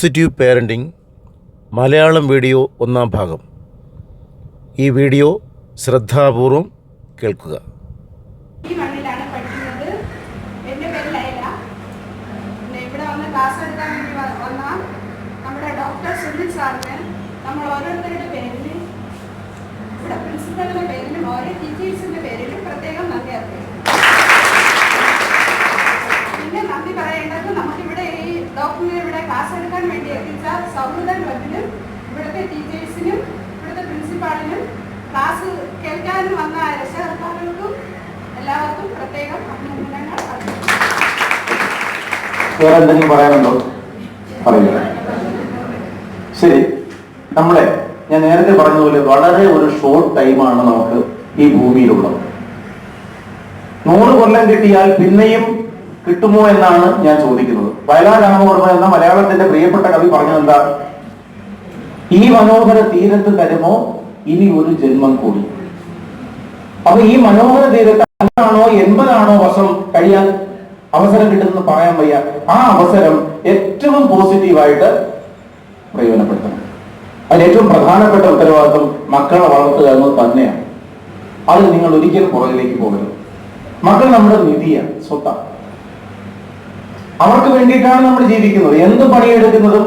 Positive parenting Malayalam video ഒന്നാം ഭാഗം. ഈ വീഡിയോ ശ്രദ്ധാപൂർവം കേൾക്കുക. ഈ പേരിൽ ഇവിടെ എന്റെ പേര് പിന്നെ ഇവിടെ വന്ന് ക്ലാസ് എടുക്കാൻ വേണ്ടി വ- വന്ന നമ്മുടെ ഡോക്ടർ സുനിൽ സാറിന് നമ്മൾ ഓരോരുത്തരുടെ പേരിൽ ഇവിടെ പ്രിൻസിപ്പലിന്റെ പേരിലും ഓരോ ടീച്ചേഴ്സിന്റെ പേരിലും പ്രത്യേകം നന്ദി അറിയിക്കുന്നു പിന്നെ നന്ദി പറയേണ്ടത് നമുക്കിവിടെ ഈ ഡോക്ടറിനെ ഇവിടെ ക്ലാസ് എടുക്കാൻ വേണ്ടി എത്തിച്ച സൗഹൃദ ഇവിടുത്തെ ടീച്ചേഴ്സിനും ഇവിടുത്തെ പ്രിൻസിപ്പാളിനും ക്ലാസ് കേൾക്കാനും വന്ന രക്ഷകർത്താക്കൾക്കും എല്ലാവർക്കും പ്രത്യേകം അഭിനന്ദനങ്ങൾ വേറെ പറയാനുണ്ടോ? പറയുക ശരി. നമ്മളെ ഞാൻ നേരത്തെ പറഞ്ഞതുപോലെ വളരെ ഒരു ഷോർട്ട് ടൈമാണ് നമുക്ക് ഈ ഭൂമിയിലുള്ളത്. നൂറ് കൊല്ലം കിട്ടിയാൽ പിന്നെയും കിട്ടുമോ എന്നാണ് ഞാൻ ചോദിക്കുന്നത്. വയലാർ രാമവർമ്മ എന്ന മലയാളത്തിന്റെ പ്രിയപ്പെട്ട കവി പറഞ്ഞത് എന്താ ഈ മനോഹര തീരത്ത് തരുമോ? ഇനി ഒരു ജന്മം കൂടി. അപ്പൊ ഈ മനോഹര തീരത്ത് അഞ്ചാണോ എൺപതാണോ വർഷം കഴിയാൻ അവസരം കിട്ടുമെന്ന് പറയാൻ വയ്യ. ആ അവസരം ഏറ്റവും പോസിറ്റീവായിട്ട് പ്രയോജനപ്പെടുത്തണം. അതിന് ഏറ്റവും പ്രധാനപ്പെട്ട ഉത്തരവാദിത്വം മക്കളെ വളർത്തുക എന്നത് തന്നെയാണ്. അത് നിങ്ങൾ ഒരിക്കലും പുറകിലേക്ക് പോകരുത്. മക്കൾ നമ്മുടെ നിധിയാണ് സ്വത്താണ്. അവർക്ക് വേണ്ടിയിട്ടാണ് നമ്മൾ ജീവിക്കുന്നത്. എന്ത് പണിയെടുക്കുന്നതും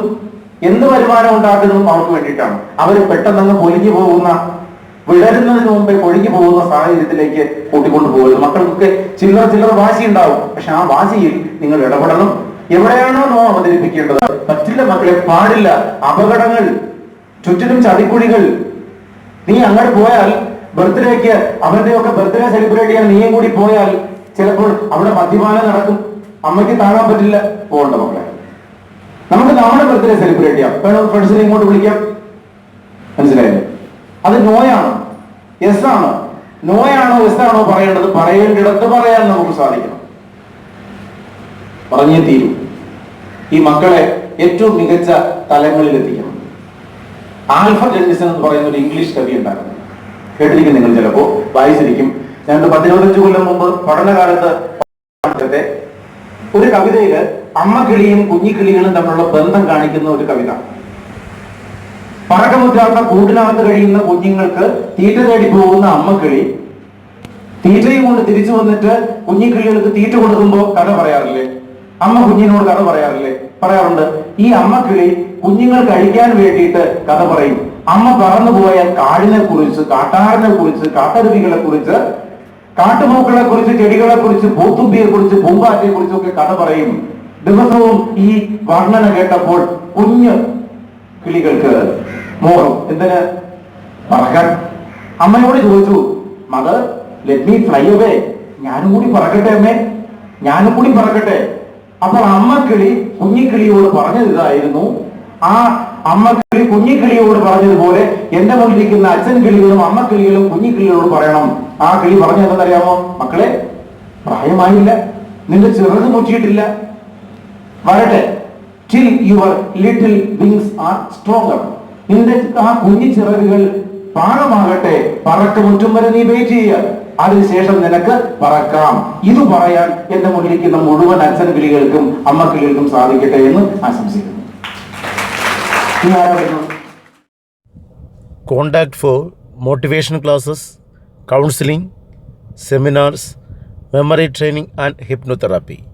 എന്ത് വരുമാനം ഉണ്ടാക്കുന്നതും അവർക്ക് വേണ്ടിയിട്ടാണ്. അവർ പെട്ടെന്നങ്ങ് പൊലിഞ്ഞു പോകുന്ന വിടരുന്നതിന് മുമ്പേ പൊഴിഞ്ഞു പോകുന്ന സാഹചര്യത്തിലേക്ക് കൂട്ടിക്കൊണ്ടു പോകരുത്. മക്കൾക്കൊക്കെ ചില്ലറ ചില്ലറ വാശി ഉണ്ടാവും പക്ഷെ ആ വാശിയിൽ നിങ്ങൾ ഇടപെടണം. എവിടെയാണോ നോ അവതരിപ്പിക്കേണ്ടത്. പറ്റില്ല മക്കളെ പാടില്ല. അപകടങ്ങൾ ചുറ്റിനും ചതിക്കുഴികൾ. നീ അങ്ങോട്ട് പോയാൽ ബർത്ത്ഡേക്ക് അവന്റെ ഒക്കെ ബർത്ത്ഡേ സെലിബ്രേറ്റ് ചെയ്യാൻ നീയും കൂടി പോയാൽ ചിലപ്പോൾ അവിടെ മദ്യപാനം നടക്കും. അമ്മയ്ക്ക് താങ്ങാൻ പറ്റില്ല. പോകണ്ട മക്കളെ. നമുക്ക് നമ്മുടെ ബർത്ത്ഡേ സെലിബ്രേറ്റ് ചെയ്യാം. വേണം ഫ്രണ്ട്സിനെ ഇങ്ങോട്ട് വിളിക്കാം? മനസ്സിലായില്ലേ? അത് നോയാണ്? എസ് ആണ്? നോയാണോ? എസ് ആണോ പറയേണ്ടത്? പറയേണ്ടിടത്ത് പറയാൻ നമുക്ക് സാധിക്കണം. പറഞ്ഞേ തീരും. ഈ മക്കളെ ഏറ്റവും മികച്ച തലങ്ങളിൽ എത്തിക്കണം ആൽഫ എഡിസൺ എന്ന് പറയുന്ന ഒരു ഇംഗ്ലീഷ് കവി ഉണ്ടായിരുന്നു. കേട്ടിരിക്കും നിങ്ങൾ ചിലപ്പോ വായിച്ചിരിക്കും. ഞാൻ പത്തിരുപത്തഞ്ച് കൊല്ലം മുമ്പ് പഠനകാലത്ത് ഒരു കവിതയിൽ അമ്മക്കിളിയും കുഞ്ഞിക്കിളികളും തമ്മിലുള്ള ബന്ധം കാണിക്കുന്ന ഒരു കവിത. പറക്കമുറ്റാത്ത കൂടിനകത്ത് കഴിയുന്ന കുഞ്ഞുങ്ങൾക്ക് തീറ്റ തേടി പോകുന്ന അമ്മക്കിളി തീറ്റയും കൊണ്ട് തിരിച്ചു വന്നിട്ട് കുഞ്ഞിക്കിളികൾക്ക് തീറ്റ കൊടുക്കുമ്പോൾ കഥ പറയാറില്ലേ? അമ്മ കുഞ്ഞിനോട് കഥ പറയാറില്ലേ? പറയാറുണ്ട് ഈ അമ്മക്കിളി കുഞ്ഞുങ്ങൾ കഴിക്കാൻ വേണ്ടിയിട്ട് കഥ പറയും. അമ്മ പറന്നു പോയ കാടിനെ കുറിച്ച് കാട്ടാറിനെ കുറിച്ച് കാട്ടരുവികളെ കുറിച്ച് കാട്ടുമൂക്കളെ കുറിച്ച് ചെടികളെ കുറിച്ച് പൂത്തുമ്പിയെ കുറിച്ച് പൂമ്പാറ്റയെ കുറിച്ചൊക്കെ കഥ പറയും. ദിവസവും ഈ വർണന കേട്ടപ്പോൾ കുഞ്ഞ് കിളികൾക്ക് മോഹം എന്തിന് പറക്കാൻ? അമ്മയോട് ചോദിച്ചു mother let me fly away ഞാനും കൂടി പറക്കട്ടെ അമ്മേ. ഞാനും കൂടി പറക്കട്ടെ. അപ്പോൾ അമ്മക്കിളി കുഞ്ഞിക്കിളിയോട് പറഞ്ഞത് ഇതായിരുന്നു. ആ അമ്മക്കിളി കുഞ്ഞിക്കിളിയോട് പറഞ്ഞതുപോലെ എന്റെ മുന്നിലിരിക്കുന്ന അച്ഛൻ കിളികളും അമ്മ കിളികളും കുഞ്ഞിക്കിളികളോട് പറയണം. ആ കിളി പറഞ്ഞതെന്നറിയാമോ മക്കളെ പ്രായമായില്ല. നിന്റെ ചെറുത് മുറ്റിയിട്ടില്ല. വരട്ടെ. Till your little wings are stronger നിന്റെ ആ കുഞ്ഞു ചിറകുകൾ പാകമാകട്ടെ. പറക്കമുറ്റും വരെ നീ വെയിറ്റ് ചെയ്യുക. അതിനുശേഷം നിനക്ക് പറക്കാം. ഇത് പറയാൻ എന്റെ മുന്നിലിരിക്കുന്ന മുഴുവൻ അച്ഛൻ കിളികൾക്കും അമ്മ കിളികൾക്കും സാധിക്കട്ടെ എന്ന് ആശംസിക്കുന്നു. Contact for motivation classes, counseling, seminars, memory training, and hypnotherapy.